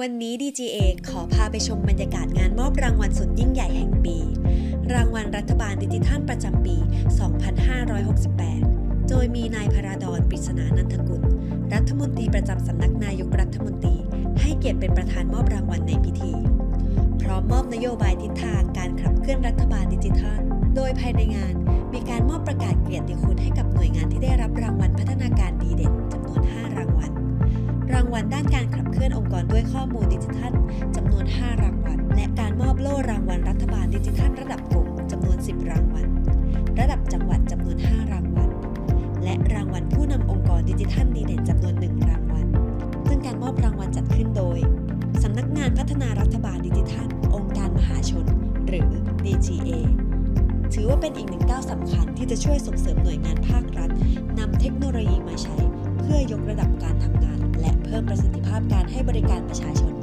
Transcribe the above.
วันนี้ DGA ขอพาไปชมบรรยากาศงานมอบรางวัลสุดยิ่งใหญ่แห่งปี รางวัลรัฐบาลดิจิทัลประจำปี 2568 โดยมีนายพราดอนปริศนานันทกุล รัฐมนตรีประจำสำนักนายกรัฐมนตรี ให้เกียรติเป็นประธานมอบรางวัลในพิธี พร้อมมอบนโยบายทิศทางการขับเคลื่อนรัฐบาลดิจิทัล โดยภายในงานมีการมอบประกาศเกียรติคุณให้กับหน่วยงานที่ได้รับรางวัล วัลด้านการขับเคลื่อนองค์กรด้วยข้อมูลดิจิทัลจำนวน 5 รางวัล และการมอบโล่รางวัลรัฐบาลดิจิทัลระดับกลุ่มจำนวน 10 รางวัล ระดับจังหวัดจำนวน 5 รางวัล และรางวัลผู้นำองค์กรดิจิทัลดีเด่นจำนวน 1 รางวัล ซึ่งการมอบรางวัลจัดขึ้นโดยสำนักงานพัฒนารัฐบาลดิจิทัล องค์การมหาชน หรือ DGA ถือว่าเป็นอีกหนึ่งก้าวสำคัญที่จะช่วยส่งเสริมหน่วยงานภาครัฐนำเทคโนโลยีมาใช้ เพื่อยกระดับ เพิ่มประสิทธิภาพการให้บริการประชาชน